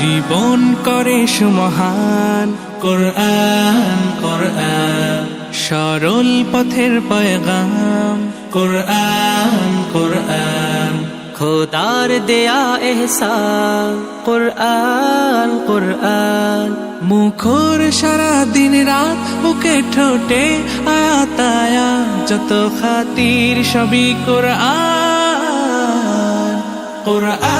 জীবন করে সুমহান কোরআন কোরআন সরল পথের পয়গাম। কোরআন কোরআন খোদার দেয়া এহসা কোরআন কোরআন মুখর সারা দিন রাত ওকে ঠোঁটে আতায়া যত খাতির সবই কোরআন। কোরআন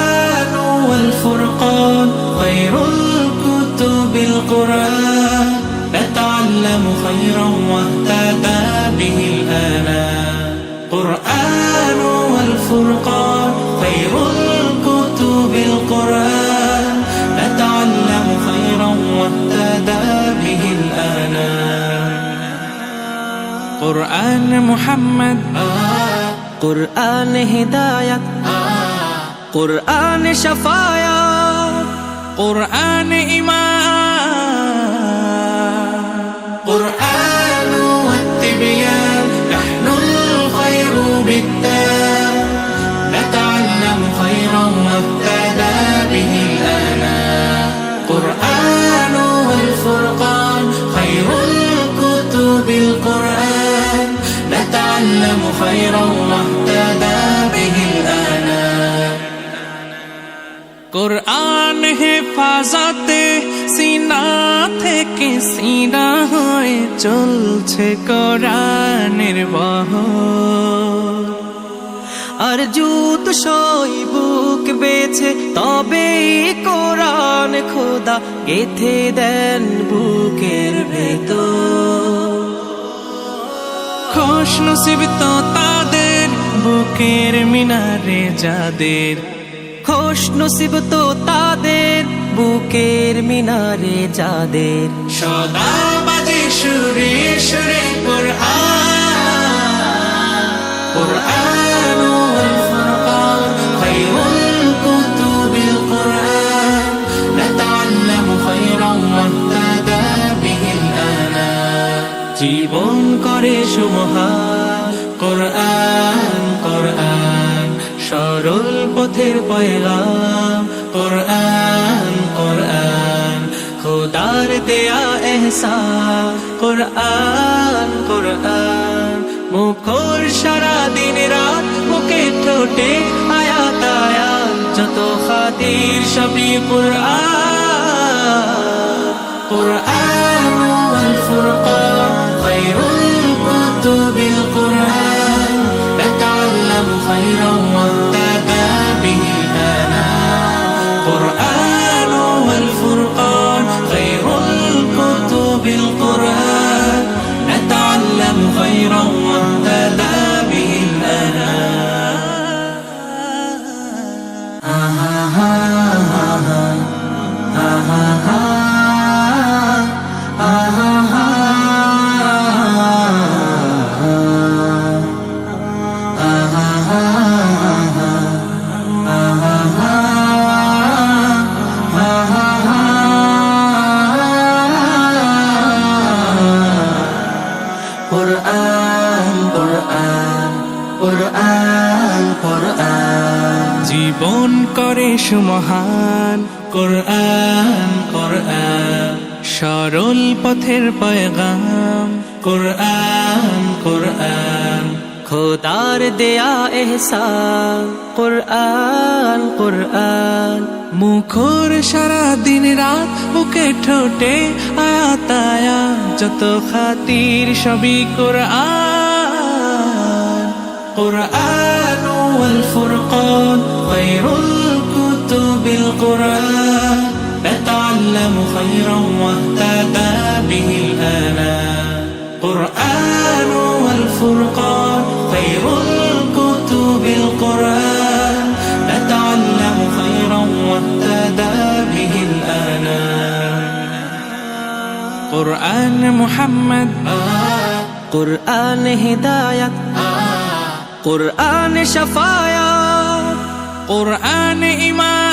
قرآن محمد. قرآن هداية قرآن شفايا قرآن إيمان. قرآن والتبيان. نحن الخير بالدار نتعلم خيرا وابتدى به الآن قرآن والفرقان. خير الكتب القرآن. نتعلم خيرا واهتدى به الآنام কোরআন হেফাজতে সিনা থেকে সিনা হয়ে চলছে কোরআনের বহ আর জুত সই বুক বেছে তবে কোরআন খোদা গেথে দেন বুকের ভেতর খোশ নসিব তো তাদের, বুকের মিনারে যাদের। খোশ নসিব তো তাদের, বুকের মিনারে যাদের। সদা জীবন করে সুমহান কোরআন কোরআন, সরল পথের পয়গাম। কোরআন কোরআন, খোদার দেয়া এহসান কোরআন কোরআন, মুখর সারা দিন রাত মুখে ঠোঁটে আয়াত আয়াত। যত খাতির সবই কোরআন কোরআন। الآنام করে সুমহান। কোরআন কোরআন। সরল পথের পয়গাম। কোরআন কোরআন। খোদার দেয়া এহসান। কুরআন কুরআন। মুখর সারা দিন রাত বুকে ঠোঁটে আতায়া যত খাতির সবই কোরআন। কোরআন ওয়াল ফুরকান খায়রুল بالقرآن نتعلم خيرا واهتدى به الآنام قرآن والفرقان خير الكتب القرآن نتعلم خيرا واهتدى به الآنام قرآن محمد قرآن هداية قرآن شفايا কোরআন ইমান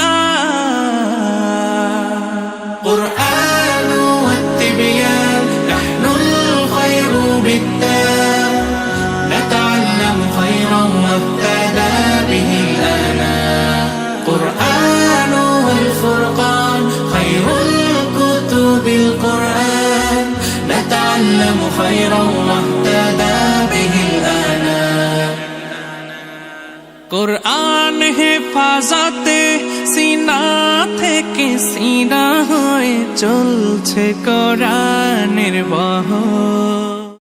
কোরআন হেফাজতে সিনা থেকে সিনা হয়ে চলছে কোরআনের বহ